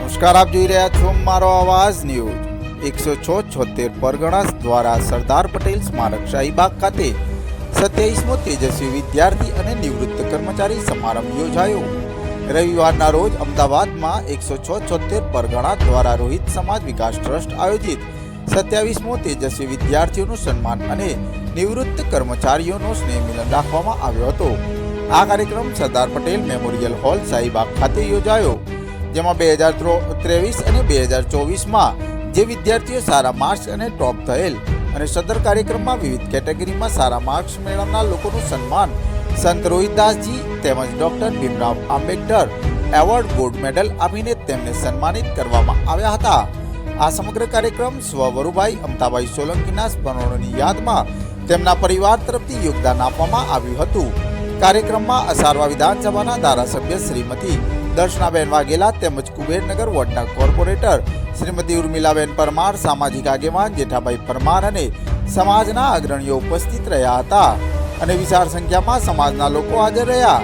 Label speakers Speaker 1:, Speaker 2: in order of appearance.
Speaker 1: નમસ્કાર, આપ જોઈ રહ્યા છો મારો અવાજ ન્યૂઝ. એકસો છ છોતેર પરગણા દ્વારા સરદાર પટેલ સ્મારક શાહીબાગ ખાતે સત્યાવીસમો તેજસ્વી વિદ્યાર્થી અને નિવૃત્ત કર્મચારી સમારંભ યોજાયો. રવિવારના રોજ અમદાવાદમાં એકસો છ છોતેર પરગણા દ્વારા રોહિત સમાજ વિકાસ ટ્રસ્ટ આયોજિત સત્યાવીસમો તેજસ્વી વિદ્યાર્થીઓનું સન્માન અને નિવૃત્ત કર્મચારીઓનો સ્નેહ મિલન રાખવામાં આવ્યો હતો. આ કાર્યક્રમ સરદાર પટેલ મેમોરિયલ હોલ શાહીબાગ ખાતે યોજાયો. જેમાં બે હજાર ત્રેવીસ અને બે હજાર ચોવીસમાં જે વિદ્યાર્થીઓ સારા માર્ક્સ અને ટોપ થયેલ અને સદર કાર્યક્રમમાં વિવિધ કેટેગરીમાં સારા માર્ક્સ મેળવનાર લોકોનું સન્માન સંત રોહિતદાસજી તેમજ doctor Bhimrao Ambedkar award gold medal આપીને તેમને સન્માનિત કરવામાં આવ્યા હતા. આ સમગ્ર કાર્યક્રમ સ્વવરુભાઈ અમતાભાઈ સોલંકીના સ્મરણોની યાદમાં તેમના પરિવાર તરફથી યોગદાન આપવામાં આવ્યું હતું. કાર્યક્રમમાં અસારવા વિધાનસભાના ધારાસભ્ય શ્રીમતી દર્શનાબેન વાઘેલા તેમજ કુબેરનગર વોર્ડના કોર્પોરેટર શ્રીમતી ઉર્મિલાબેન પરમાર, સામાજિક આગેવાન જેઠાભાઈ પરમાર અને સમાજના અગ્રણીઓ ઉપસ્થિત રહ્યા હતા. અને વિશાળ સંખ્યામાં સમાજના લોકો હાજર રહ્યા.